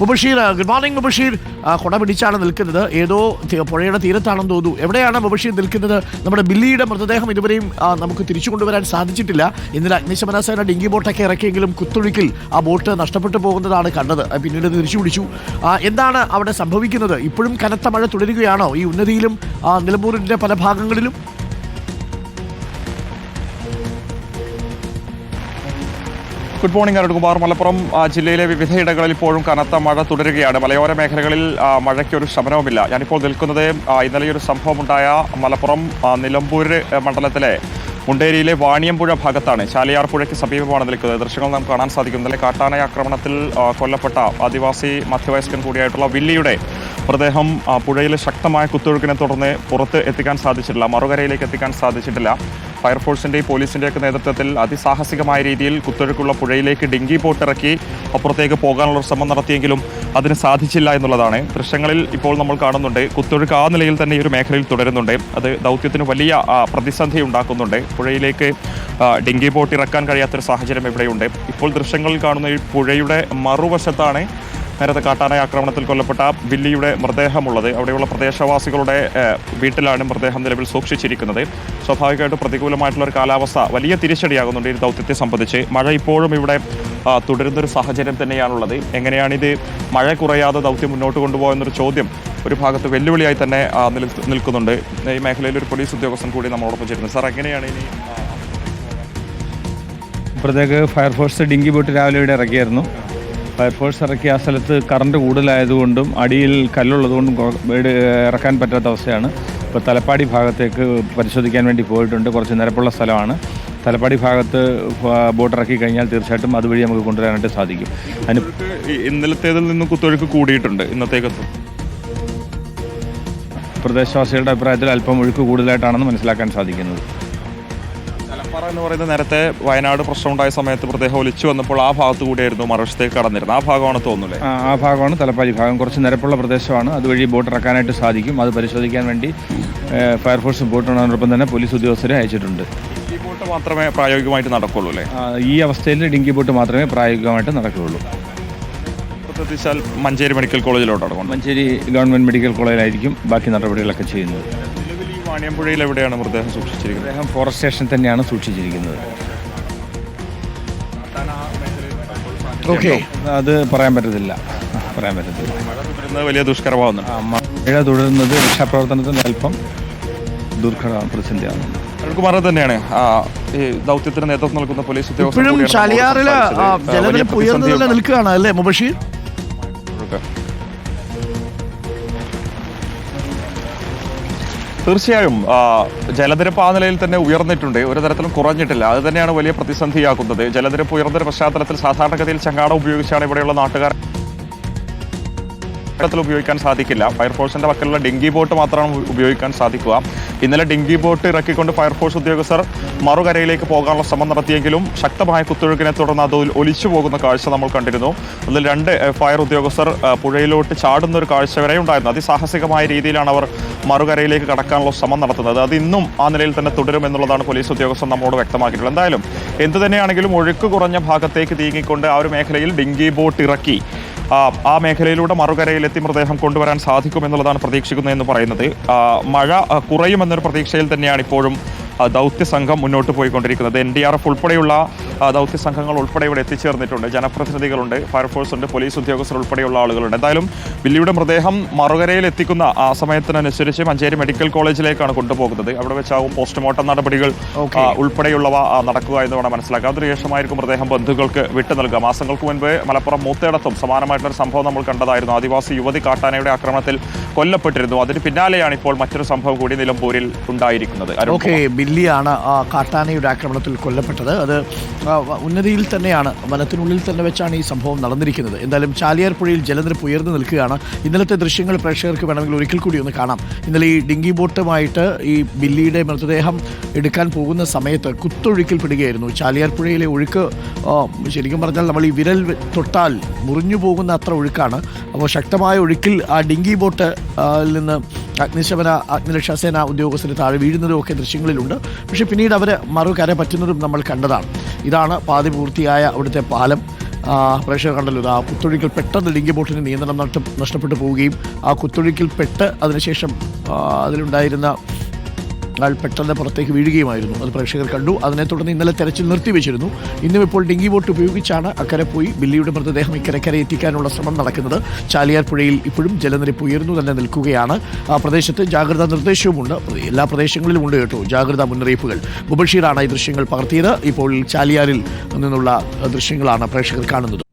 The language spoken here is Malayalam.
Mubasheer good morning Mubasheer. ആ, കുട പിടിച്ചാണ് നിൽക്കുന്നത്. ഏതോ പുഴയുടെ തീരത്താണെന്ന് തോന്നുന്നു. എവിടെയാണ് മുബഷീർ നിൽക്കുന്നത്? നമ്മുടെ ബില്ലിയുടെ മൃതദേഹം ഇതുവരെയും നമുക്ക് തിരിച്ചു കൊണ്ടുവരാൻ സാധിച്ചിട്ടില്ല. ഇന്നലെ അഗ്നിശമന സേന ഡിങ്കി ബോട്ടൊക്കെ ഇറക്കിയെങ്കിലും കുത്തൊഴുക്കിൽ ആ ബോട്ട് നഷ്ടപ്പെട്ടു പോകുന്നതാണ് കണ്ടത്. പിന്നീട് തിരിച്ചു പിടിച്ചു. എന്താണ് അവിടെ സംഭവിക്കുന്നത്? ഇപ്പോഴും കനത്ത മഴ തുടരുകയാണോ? ഈ ഉന്നതിയിലും നിലമ്പൂരിന്റെ പല ഭാഗങ്ങളിലും? ഗുഡ് മോർണിംഗ് അരുൺകുമാർ മലപ്പുറം ജില്ലയിലെ വിവിധയിടങ്ങളിൽ ഇപ്പോഴും കനത്ത മഴ തുടരുകയാണ്. മലയോര മേഖലകളിൽ മഴയ്ക്കൊരു ശമനവുമില്ല. ഞാനിപ്പോൾ നിൽക്കുന്നത് ഇന്നലെ ഒരു സംഭവമുണ്ടായ മലപ്പുറം നിലമ്പൂർ മണ്ഡലത്തിലെ മുണ്ടേരിയിലെ വാണിയമ്പുഴ ഭാഗത്താണ്. ചാലിയാർ പുഴയ്ക്ക് സമീപമാണ് നിൽക്കുന്നത്. ദൃശ്യങ്ങൾ നമുക്ക് കാണാൻ സാധിക്കും. ഇന്നലെ കാട്ടാന ആക്രമണത്തിൽ കൊല്ലപ്പെട്ട ആദിവാസി മധ്യവയസ്കൻ കൂടിയായിട്ടുള്ള വില്ലിയുടെ മൃതദേഹം പുഴയിലെ ശക്തമായ കുത്തൊഴുക്കിനെ തുടർന്ന് പുറത്ത് എത്തിക്കാൻ സാധിച്ചിട്ടില്ല. മറുകരയിലേക്ക് എത്തിക്കാൻ സാധിച്ചിട്ടില്ല. ഫയർഫോഴ്സിന്റെയും പോലീസിന്റെയൊക്കെ നേതൃത്വത്തിൽ അതിസാഹസികമായ രീതിയിൽ കുത്തൊഴുക്കുള്ള പുഴയിലേക്ക് ഡിങ്കി ബോട്ട് ഇറക്കി അപ്പുറത്തേക്ക് പോകാനുള്ള ശ്രമം നടത്തിയെങ്കിലും അതിന് സാധിച്ചില്ല എന്നുള്ളതാണ്. ദൃശ്യങ്ങളിൽ ഇപ്പോൾ നമ്മൾ കാണുന്നുണ്ട് കുത്തൊഴുക്ക് ആ നിലയിൽ തന്നെ ഈ ഒരു മേഖലയിൽ തുടരുന്നുണ്ട്. അത് ദൗത്യത്തിന് വലിയ പ്രതിസന്ധി ഉണ്ടാക്കുന്നുണ്ട്. പുഴയിലേക്ക് ഡിങ്കി ബോട്ട് ഇറക്കാൻ കഴിയാത്തൊരു സാഹചര്യം ഇവിടെയുണ്ട്. ഇപ്പോൾ ദൃശ്യങ്ങളിൽ കാണുന്ന ഈ പുഴയുടെ മറുവശത്താണ് നേരത്തെ കാട്ടാന ആക്രമണത്തിൽ കൊല്ലപ്പെട്ട ബില്ലിയുടെ മൃതദേഹമുള്ളത്. അവിടെയുള്ള പ്രദേശവാസികളുടെ വീട്ടിലാണ് മൃതദേഹം നിലവിൽ സൂക്ഷിച്ചിരിക്കുന്നത്. സ്വാഭാവികമായിട്ടും പ്രതികൂലമായിട്ടുള്ള ഒരു കാലാവസ്ഥ വലിയ തിരിച്ചടിയാകുന്നുണ്ട്. ഈ ദൗത്യത്തെ സംബന്ധിച്ച് മഴ ഇപ്പോഴും ഇവിടെ തുടരുന്നൊരു സാഹചര്യം തന്നെയാണുള്ളത്. എങ്ങനെയാണിത് മഴ കുറയാതെ ദൗത്യം മുന്നോട്ട് കൊണ്ടുപോകുന്നൊരു ചോദ്യം ഒരു ഭാഗത്ത് വെല്ലുവിളിയായി തന്നെ നിൽക്കുന്നുണ്ട്. ഈ മേഖലയിൽ ഒരു പോലീസ് ഉദ്യോഗസ്ഥൻ കൂടി നമ്മളോടൊപ്പം ചേരുന്നത് സാർ എങ്ങനെയാണ് ഇനി ഇപ്പോഴത്തേക്ക് ഫയർഫോഴ്സ് ഡിങ്കി ബോട്ട് രാവിലെ ഇവിടെ ഇറക്കിയായിരുന്നു. ഫയർഫോഴ്സ് ഇറക്കിയ ആ സ്ഥലത്ത് കറണ്ട് കൂടുതലായതുകൊണ്ടും അടിയിൽ കല്ലുള്ളതുകൊണ്ടും വീട് ഇറക്കാൻ പറ്റാത്ത അവസ്ഥയാണ്. ഇപ്പോൾ തലപ്പാടി ഭാഗത്തേക്ക് പരിശോധിക്കാൻ വേണ്ടി പോയിട്ടുണ്ട്. കുറച്ച് നിരപ്പുള്ള സ്ഥലമാണ്. തലപ്പാടി ഭാഗത്ത് ബോട്ട് ഇറക്കി കഴിഞ്ഞാൽ തീർച്ചയായിട്ടും അതുവഴി നമുക്ക് കൊണ്ടുവരാനായിട്ട് സാധിക്കും. അതിന് ഇന്നലത്തേതിൽ നിന്ന് കുത്തൊഴുക്ക് കൂടിയിട്ടുണ്ട് ഇന്നത്തേക്ക് പ്രദേശവാസികളുടെ അഭിപ്രായത്തിൽ അല്പം ഒഴുക്ക് കൂടുതലായിട്ടാണെന്ന് മനസ്സിലാക്കാൻ സാധിക്കുന്നത്. എന്ന് പറയുന്നത് നേരത്തെ വയനാട് പ്രശ്നമുണ്ടായ സമയത്ത് പ്രത്യേകം ഒലിച്ചു വന്നപ്പോൾ ആ ഭാഗത്ത് കൂടിയായിരുന്നു മറുവശത്തേക്ക് കടന്നിരുന്നത്. ആ ഭാഗമാണ് തോന്നുന്നില്ലേ ആ ഭാഗമാണ്. തലപ്പാടി ഭാഗം കുറച്ച് നിരപ്പുള്ള പ്രദേശമാണ്. അതുവഴി ബോട്ട് ഇറക്കാനായിട്ട് സാധിക്കും. അത് പരിശോധിക്കാൻ വേണ്ടി ഫയർഫോഴ്സ് ബോട്ടിനോടൊപ്പം തന്നെ പോലീസ് ഉദ്യോഗസ്ഥരെ അയച്ചിട്ടുണ്ട്. ഈ ബോട്ട് മാത്രമേ പ്രായോഗികമായിട്ട് നടക്കുള്ളൂ അല്ലേ? ഈ അവസ്ഥയിൽ ഡിങ്കി ബോട്ട് മാത്രമേ പ്രായോഗികമായിട്ട് നടക്കുകയുള്ളൂ. മഞ്ചേരി മെഡിക്കൽ കോളേജിലോട്ടാണ് മഞ്ചേരി ഗവൺമെന്റ് മെഡിക്കൽ കോളേജിലായിരിക്കും ബാക്കി നടപടികളൊക്കെ ചെയ്യുന്നത്. വാണിയമ്പുഴയിൽ എവിടെയാണ് മൃതദേഹം സൂക്ഷിച്ചിരിക്കുന്നത്? അദ്ദേഹം ഫോറസ്റ്റ് സ്റ്റേഷൻ തന്നെയാണ് സൂക്ഷിച്ചിരിക്കുന്നത്. ഓക്കെ. അത് പറയാൻ പറ്റത്തില്ല. പറയാൻ പറ്റത്തില്ല. മഴ തുടരുന്നത് വലിയ ദുഷ്കരമാവുന്നുണ്ട്. ആ, മഴ തുടരുന്നത് രക്ഷാപ്രവർത്തനത്തിന് അല്പം ദുർഘട പ്രതിസന്ധിയാണ്. തന്നെയാണ് ആ, ഈ ദൗത്യത്തിന് നേതൃത്വം നൽകുന്ന പോലീസ് ഉദ്യോഗസ്ഥർ ഇപ്പോഴും കൂടിയാണ്. ജലനിരപ്പ് ഉയർന്നു തന്നെ നിൽക്കുകയാണ് അല്ലേ മുബഷീർ. തീർച്ചയായും ജലനിരപ്പ് ആ നിലയിൽ തന്നെ ഉയർന്നിട്ടുണ്ട്. ഒരു തരത്തിലും കുറഞ്ഞിട്ടില്ല. അത് തന്നെയാണ് വലിയ പ്രതിസന്ധിയാക്കുന്നത്. ജലനിരപ്പ് ഉയർന്നൊരു പശ്ചാത്തലത്തിൽ സാധാരണഗതിയിൽ ചങ്ങാടം ഉപയോഗിച്ചാണ് ഇവിടെയുള്ള നാട്ടുകാർ ത്തിൽ ഉപയോഗിക്കാൻ സാധിക്കില്ല. ഫയർഫോഴ്സിന്റെ പക്കലുള്ള ഡിങ്കി ബോട്ട് മാത്രമാണ് ഉപയോഗിക്കാൻ സാധിക്കുക. ഇന്നലെ ഡിങ്കി ബോട്ട് ഇറക്കിക്കൊണ്ട് ഫയർഫോഴ്സ് ഉദ്യോഗസ്ഥർ മറുകരയിലേക്ക് പോകാനുള്ള ശ്രമം നടത്തിയെങ്കിലും ശക്തമായ കുത്തൊഴുക്കിനെ തുടർന്ന് അത് ഒലിച്ചു പോകുന്ന കാഴ്ച നമ്മൾ കണ്ടിരുന്നു. അതിൽ രണ്ട് ഫയർ ഉദ്യോഗസ്ഥർ പുഴയിലോട്ട് ചാടുന്ന ഒരു കാഴ്ച വരെ ഉണ്ടായിരുന്നു. അതിസാഹസികമായ രീതിയിലാണ് അവർ മറുകരയിലേക്ക് കടക്കാനുള്ള ശ്രമം നടത്തുന്നത്. അത് ഇന്നും ആ നിലയിൽ തന്നെ തുടരും എന്നുള്ളതാണ് പോലീസ് ഉദ്യോഗസ്ഥർ നമ്മോട് വ്യക്തമാക്കിയിട്ടുള്ളത്. എന്തായാലും എന്തു തന്നെയാണെങ്കിലും ഒഴുക്ക് കുറഞ്ഞ ഭാഗത്തേക്ക് നീങ്ങിക്കൊണ്ട് ആ ഒരു മേഖലയിൽ ഡിങ്കി ബോട്ട് ഇറക്കി. ആ, മേഖലയിലൂടെ മറുകരയിലെത്തി മൃതദേഹം കൊണ്ടുവരാൻ സാധിക്കുമെന്നുള്ളതാണ് പ്രതീക്ഷിക്കുന്നതെന്ന് പറയുന്നത്. മഴ കുറയുമെന്നൊരു പ്രതീക്ഷയിൽ തന്നെയാണ് ഇപ്പോഴും ദൗത്യ സംഘം മുന്നോട്ട് പോയിക്കൊണ്ടിരിക്കുന്നത്. എൻ ഡി ആർ എഫ് ഉൾപ്പെടെയുള്ള ദൗത്യ സംഘങ്ങൾ ഉൾപ്പെടെ ഇവിടെ എത്തിച്ചേർന്നിട്ടുണ്ട്. ജനപ്രതിനിധികളുണ്ട് ഫയർഫോഴ്സ് ഉണ്ട് പോലീസ് ഉദ്യോഗസ്ഥർ ഉൾപ്പെടെയുള്ള ആളുകളുണ്ട്. എന്തായാലും ബില്ലിയുടെ മൃതദേഹം മറുകരയിൽ എത്തിക്കുന്ന ആ സമയത്തിനനുസരിച്ച് മഞ്ചേരി മെഡിക്കൽ കോളേജിലേക്കാണ് കൊണ്ടുപോകുന്നത്. അവിടെ വെച്ചാവും പോസ്റ്റ്മോർട്ടം നടപടികൾ ഉൾപ്പെടെയുള്ളവ നടക്കുക എന്ന് വേണം മനസ്സിലാക്കാം അതിനുശേഷമായിരിക്കും മൃതദേഹം ബന്ധുക്കൾക്ക് വിട്ടു നൽകുക മാസങ്ങൾക്ക് മുൻപ് മലപ്പുറം മൂത്തേടത്തും സമാനമായിട്ടുള്ള സംഭവം നമ്മൾ കണ്ടതായിരുന്നു. ആദിവാസി യുവതി കാട്ടാനയുടെ ആക്രമണത്തിൽ കൊല്ലപ്പെട്ടിരുന്നു. അതിന് പിന്നാലെയാണ് ഇപ്പോൾ മറ്റൊരു സംഭവം കൂടി നിലമ്പൂരിൽ ഉണ്ടായിരിക്കുന്നത്. ആ കാട്ടാനയുടെ ആക്രമണത്തിൽ കൊല്ലപ്പെട്ടത്. അത് ഉന്നതിയിൽ തന്നെയാണ് വനത്തിനുള്ളിൽ തന്നെ വെച്ചാണ് ഈ സംഭവം നടന്നിരിക്കുന്നത്. എന്തായാലും ചാലിയാർ പുഴയിൽ ജലനിരപ്പ് ഉയർന്നു നിൽക്കുകയാണ്. ഇന്നലത്തെ ദൃശ്യങ്ങൾ പ്രേക്ഷകർക്ക് വേണമെങ്കിൽ ഒരിക്കൽ കൂടി ഒന്ന് കാണാം. ഇന്നലെ ഈ ഡിങ്കി ബോട്ടുമായിട്ട് ഈ ബില്ലിയുടെ മൃതദേഹം എടുക്കാൻ പോകുന്ന സമയത്ത് കുത്തൊഴുക്കിൽ പെടുകയായിരുന്നു. ചാലിയാർ പുഴയിലെ ഒഴുക്ക് ശരിക്കും പറഞ്ഞാൽ നമ്മൾ ഈ വിരൽ തൊട്ടാൽ മുറിഞ്ഞു പോകുന്ന അത്ര ഒഴുക്കാണ്. അപ്പോൾ ശക്തമായ ഒഴുക്കിൽ ആ ഡിങ്കി ബോട്ട് നിന്ന് അഗ്നിശമന അഗ്നിരക്ഷാസേന ഉദ്യോഗസ്ഥർ താഴെ വീഴുന്നതും ഒക്കെ ദൃശ്യങ്ങളിലുണ്ട്. പക്ഷേ പിന്നീട് അവർ മറുകര പറ്റുന്നതും നമ്മൾ കണ്ടതാണ്. ഇതാണ് പാതി പൂർത്തിയായ അവിടുത്തെ പാലം. പ്രേക്ഷകർ കണ്ടല്ലോ ആ കുത്തൊഴുക്കിൽ പെട്ടെന്ന് ഡിങ്കി ബോട്ടിന് നിയന്ത്രണം നഷ്ട നഷ്ടപ്പെട്ടു പോവുകയും ആ കുത്തൊഴുക്കിൽ പെട്ട് അതിനുശേഷം അതിലുണ്ടായിരുന്ന ആൾ പെട്ടെന്ന് പുറത്തേക്ക് വീഴുകയുമായിരുന്നു. അത് പ്രേക്ഷകർ കണ്ടു. അതിനെ തുടർന്ന് ഇന്നലെ തെരച്ചിൽ നിർത്തിവെച്ചിരുന്നു ഇന്നും ഇപ്പോൾ ഡിങ്കി ബോട്ട് ഉപയോഗിച്ചാണ് അക്കരെ പോയി ബില്ലിയുടെ മൃതദേഹം ഇക്കരക്കരെ എത്തിക്കാനുള്ള ശ്രമം നടക്കുന്നത്. ചാലിയാർ പുഴയിൽ ഇപ്പോഴും ജലനിരപ്പ് ഉയർന്നു തന്നെ നിൽക്കുകയാണ്. ആ പ്രദേശത്ത് ജാഗ്രതാ നിർദ്ദേശവുമുണ്ട്. എല്ലാ പ്രദേശങ്ങളിലും ഉണ്ട് കേട്ടോ ജാഗ്രതാ മുന്നറിയിപ്പുകൾ. മുബഷീറാണ് ഈ ദൃശ്യങ്ങൾ പകർത്തിയത്. ഇപ്പോൾ ചാലിയാറിൽ നിന്നുള്ള ദൃശ്യങ്ങളാണ് പ്രേക്ഷകർ കാണുന്നത്.